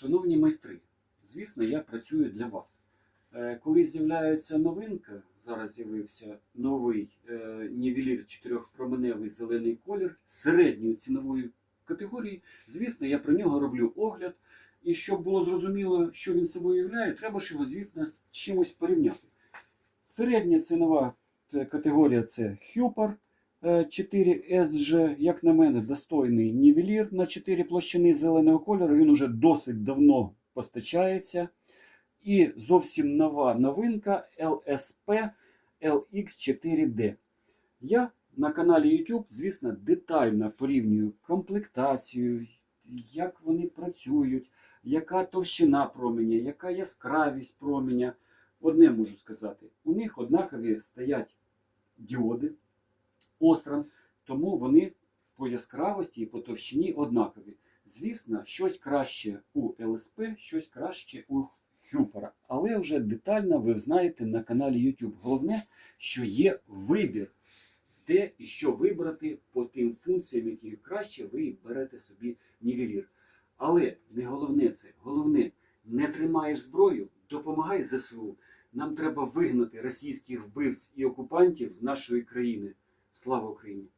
Шановні майстри, звісно, я працюю для вас. Е, Коли з'являється новинка, зараз з'явився новий е, нівелір чотирьохпроменевий зелений колір середньої цінової категорії, звісно, я про нього роблю огляд. І щоб було зрозуміло, що він собою являє, треба ж його, звісно, з чимось порівняти. Середня цінова категорія це Хюпер 4SG, як на мене, достойний нівелір на 4 площини зеленого кольору. Він уже досить давно постачається. І зовсім нова новинка LSP LX4D. Я на каналі YouTube, звісно, детально порівнюю комплектацію, як вони працюють, яка товщина променя, яка яскравість променя. Одне можу сказати, у них однакові стоять діоди остров, тому вони по яскравості і по товщині однакові. Звісно, щось краще у ЛСП, щось краще у Хюпера. Але вже детально ви знаєте на каналі YouTube. Головне, що є вибір, де і що вибрати по тим функціям, які краще, ви берете собі нівелір. Але не головне це. Головне, не тримаєш зброю, допомагай ЗСУ. Нам треба вигнати російських вбивць і окупантів з нашої країни. Слава Україні!